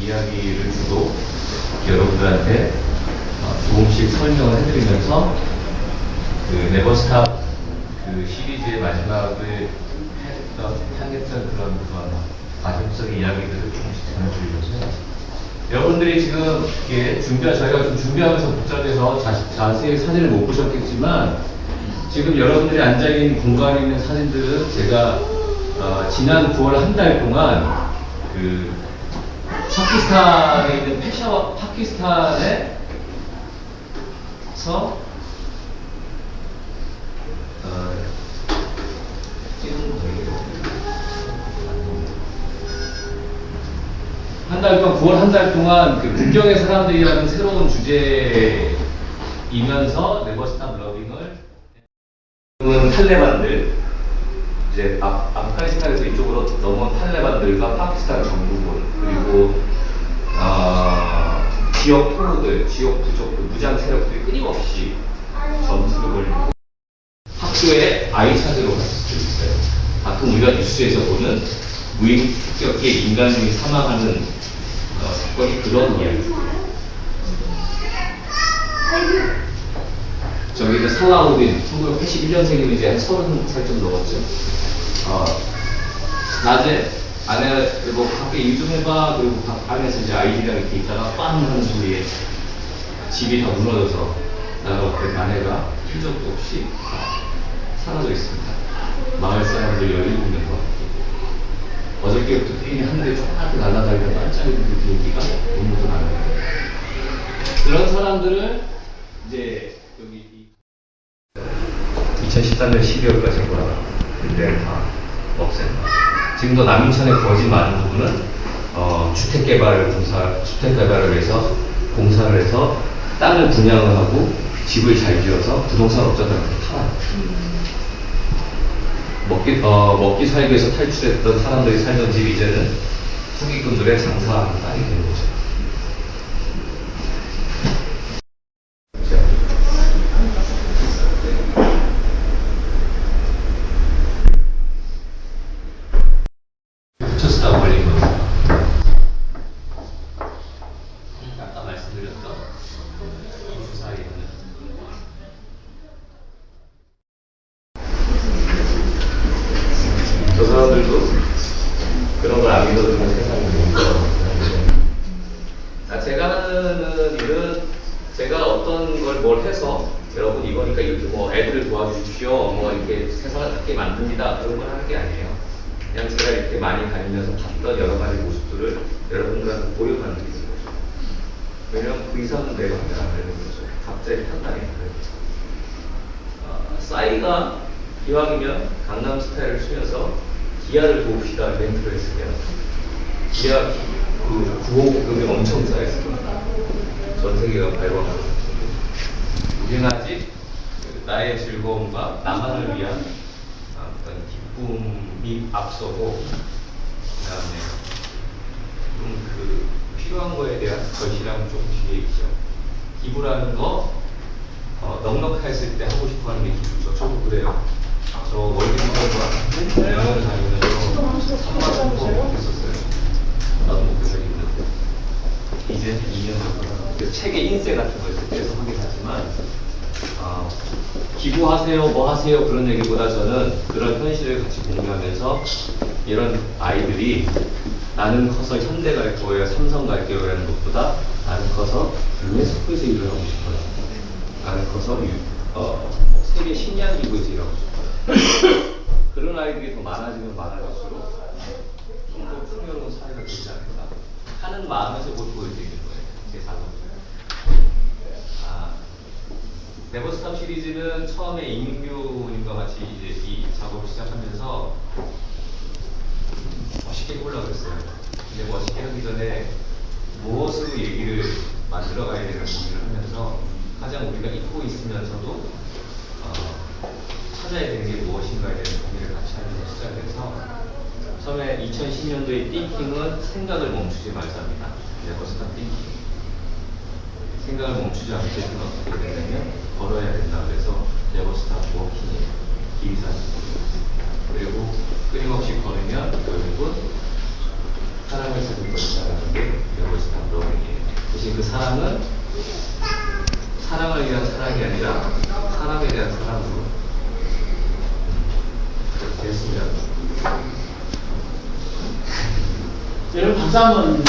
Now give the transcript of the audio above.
이야기를 주고 여러분들한테 어, 조금씩 설명을 해드리면서 그 네버스탑 그 시리즈의 마지막을 했던, 향했던 그런 그런 마지막적인 이야기들을 조금씩 전해드리면서. 여러분들이 지금 이게 준비, 저희가 좀 준비하면서 복잡해서 자, 자세히 사진을 못 보셨겠지만 지금 여러분들이 앉아 있는 공간에 있는 사진들은 제가 어, 지난 9월 한 달 동안 그 파키스탄에 있는 페샤와 파키스탄에서 어, 찍은 거예요. 한달 동안, 9월 한 달 동안 그 국경의 사람들이라는 새로운 주제이면서 네버스탑 러빙을 지금은 탈레반들 이제 아, 아프가니스탄에서 이쪽으로 넘어온 탈레반들과 파키스탄 정부군 그리고 아, 토로들, 지역 부족들, 무장 세력들이 끊임없이 전투를 벌이고 학교에 아이 찾으러 갔을 수도 있어요. 가끔 우리가 뉴스에서 보는 무인 습격기에 인간이 사망하는 어, 사건이 그런 이야기예요. 저기 그 살라우딘 1981년생이면 이제 한 30살 좀 넘었죠. 어, 낮에 아내 뭐 밖에 일 좀 해봐 그리고 방- 방에서 이제 아이들이랑 이렇게 있다가 빵 하는 소리에 집이 다 무너져서 나갔던 아내가 흔적도 없이 다 사라져 있습니다. 마을 사람들 17명 거. 어저께부터 비행이 하늘에 쫙 날아다니다 반짝이는 그 비행기가 오늘도 날아가요. 그런 사람들을 이제 여기 이 2014년 12월까지 거라 그때 다 없앤다. 지금도 남인천에 거진 많은 부분은 어, 주택 개발을 공사 주택 개발을 위해서 공사를 해서 땅을 분양을 하고 집을 잘 지어서 부동산 업자들한테 팔아요. 먹기 어, 먹기 살기 위해서 탈출했던 사람들이 살던 집이 이제는 후기꾼들의 장사하는 땅이 되는 거죠. 자. 붙였다고 걸린 겁니다. 아까 말씀드렸던 이 주사위는 저 사람들도 그런 걸 안 믿어주는 세상이 뭔가. 아, 제가 하는 일은 제가 어떤 걸 뭘 해서 여러분 이거니까 이렇게 뭐 애들을 도와주십시오. 뭐 이렇게 세상을 갖게 만듭니다. 그런 걸 하는 게 아니에요. 그냥 제가 이렇게 많이 다니면서 봤던 여러 가지 모습들을 여러분들한테 보여드리는 거죠. 왜냐면 그 이상은 내가 하면 안 되는 거죠. 갑자기 판단이 안 돼요. 어, 싸이가 기왕이면 강남 스타일을 쓰면서 기아를 도웁시다 멘트를 했으면 기아 그 구호급이 엄청 쌓였습니다. 전 세계가 발광하고 우리는 아직 그 나의 즐거움과 나만을 위한 어떤 기쁨이 앞서고 그다음에 좀 그 필요한 거에 대한 절실함은 좀 뒤에 있죠. 기부라는 거 어, 넉넉했을 때 하고 싶어 하는 게 기부죠. 저도 그래요. 저 월드컵으로 여행을 다니면서 3만 원 했었어요. 나도 목표가 있는데. 이제 2년 전그 책에 인쇄 같은 걸 그때서 하긴 하지만, 어, 기부하세요, 뭐 하세요, 그런 얘기보다 저는 그런 현실을 같이 공유하면서 이런 아이들이 나는 커서 현대 갈 거예요, 삼성 갈 거예요, 라는 것보다 나는 커서 유네스코에서 일을 하고 싶어요. 나는 커서 유, 어, 세계 식량 기구에서 일하고 싶어요. 그런 아이들이 더 많아지면 많아질수록 좀 더 풍요로운 사회가 되지 않을까 하는 마음에서 못 보여드리는 거예요. 제 작업을. 아, 네버스탑 시리즈는 처음에 임규님과 같이 이제 이 작업을 시작하면서 멋있게 해보려고 했어요. 근데 멋있게 하기 전에 무엇으로 얘기를 만들어 가야 되는 고민을 하면서 가장 우리가 잊고 있으면서도 어, 찾아야 되는 게 무엇인가에 대한 고민을 같이 하면서 시작해서 처음에 2010년도에 띵킹은 생각을 멈추지 말자입니다. 네, 레버스타 띵킹. 생각을 멈추지 않게 되면 어떻게 되냐면 걸어야 된다 그래서 레버스타 워킹이에요. 기이산. 그리고 끊임없이 걸으면 결국은 사랑을 찾을 것이다라는 게 레버스타 러닝이에요. 대신 그 사랑은 사랑을 위한 사랑이 아니라 사람에 대한 사랑으로 됐습니다. 여러분 박수 한번